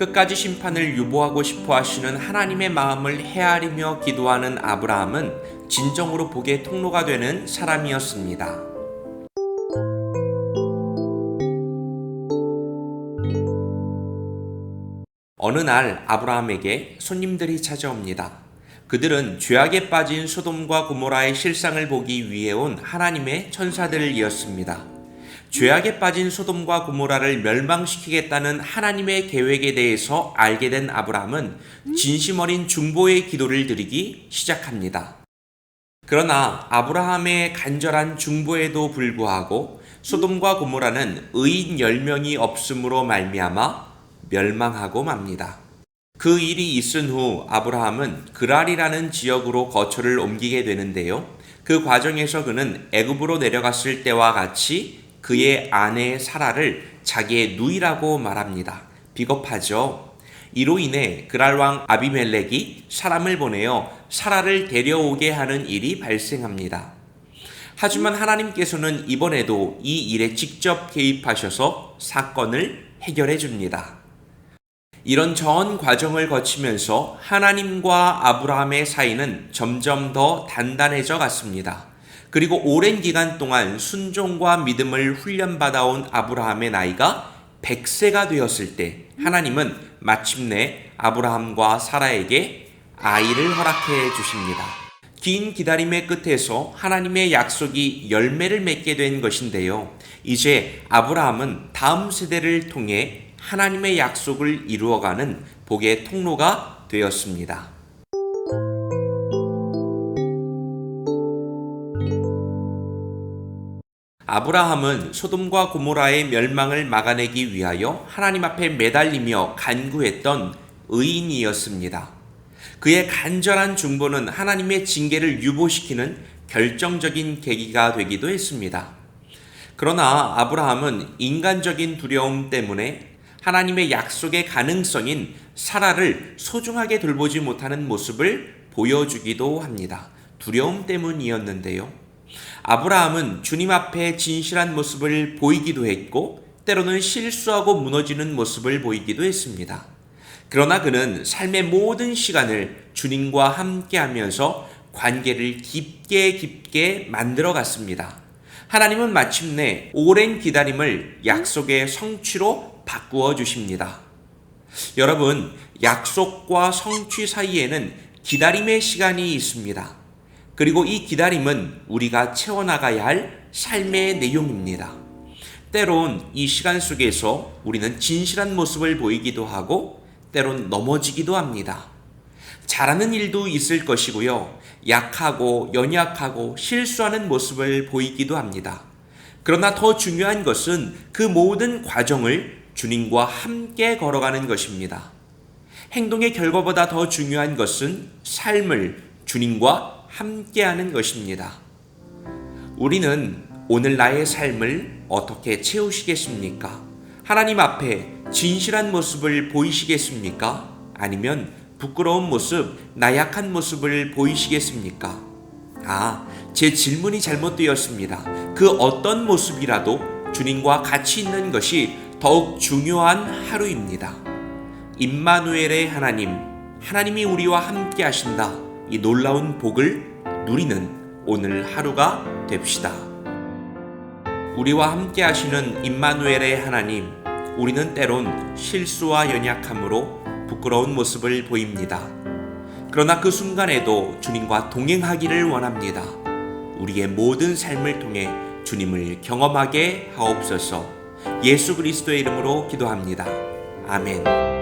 끝까지 심판을 유보하고 싶어 하시는 하나님의 마음을 헤아리며 기도하는 아브라함은 진정으로 복의 통로가 되는 사람이었습니다. 어느 날 아브라함에게 손님들이 찾아옵니다. 그들은 죄악에 빠진 소돔과 고모라의 실상을 보기 위해 온 하나님의 천사들이었습니다. 죄악에 빠진 소돔과 고모라를 멸망시키겠다는 하나님의 계획에 대해서 알게 된 아브라함은 진심 어린 중보의 기도를 드리기 시작합니다. 그러나 아브라함의 간절한 중보에도 불구하고 소돔과 고모라는 의인 10명이 없음으로 말미암아 멸망하고 맙니다. 그 일이 있은 후 아브라함은 그랄이라는 지역으로 거처를 옮기게 되는데요. 그 과정에서 그는 애굽으로 내려갔을 때와 같이 그의 아내 사라를 자기의 누이라고 말합니다. 비겁하죠. 이로 인해 그랄 왕 아비멜렉이 사람을 보내어 사라를 데려오게 하는 일이 발생합니다. 하지만 하나님께서는 이번에도 이 일에 직접 개입하셔서 사건을 해결해 줍니다. 이런 전 과정을 거치면서 하나님과 아브라함의 사이는 점점 더 단단해져 갔습니다. 그리고 오랜 기간 동안 순종과 믿음을 훈련받아온 아브라함의 나이가 100세가 되었을 때 하나님은 마침내 아브라함과 사라에게 아이를 허락해 주십니다. 긴 기다림의 끝에서 하나님의 약속이 열매를 맺게 된 것인데요. 이제 아브라함은 다음 세대를 통해 하나님의 약속을 이루어가는 복의 통로가 되었습니다. 아브라함은 소돔과 고모라의 멸망을 막아내기 위하여 하나님 앞에 매달리며 간구했던 의인이었습니다. 그의 간절한 중보는 하나님의 징계를 유보시키는 결정적인 계기가 되기도 했습니다. 그러나 아브라함은 인간적인 두려움 때문에 하나님의 약속의 가능성인 사라를 소중하게 돌보지 못하는 모습을 보여주기도 합니다. 두려움 때문이었는데요. 아브라함은 주님 앞에 진실한 모습을 보이기도 했고, 때로는 실수하고 무너지는 모습을 보이기도 했습니다. 그러나 그는 삶의 모든 시간을 주님과 함께 하면서 관계를 깊게 깊게 만들어 갔습니다. 하나님은 마침내 오랜 기다림을 약속의 성취로 바꾸어 주십니다. 여러분, 약속과 성취 사이에는 기다림의 시간이 있습니다. 그리고 이 기다림은 우리가 채워나가야 할 삶의 내용입니다. 때론 이 시간 속에서 우리는 진실한 모습을 보이기도 하고, 때론 넘어지기도 합니다. 잘하는 일도 있을 것이고요. 약하고 연약하고 실수하는 모습을 보이기도 합니다. 그러나 더 중요한 것은 그 모든 과정을 주님과 함께 걸어가는 것입니다. 행동의 결과보다 더 중요한 것은 삶을 주님과 함께하는 것입니다. 우리는 오늘 나의 삶을 어떻게 채우시겠습니까? 하나님 앞에 진실한 모습을 보이시겠습니까? 아니면 부끄러운 모습, 나약한 모습을 보이시겠습니까? 아, 제 질문이 잘못되었습니다. 그 어떤 모습이라도 주님과 같이 있는 것이 더욱 중요한 하루입니다. 임마누엘의 하나님, 하나님이 우리와 함께 하신다. 이 놀라운 복을 누리는 오늘 하루가 됩시다. 우리와 함께 하시는 임마누엘의 하나님, 우리는 때론 실수와 연약함으로 부끄러운 모습을 보입니다. 그러나 그 순간에도 주님과 동행하기를 원합니다. 우리의 모든 삶을 통해 주님을 경험하게 하옵소서 예수 그리스도의 이름으로 기도합니다. 아멘.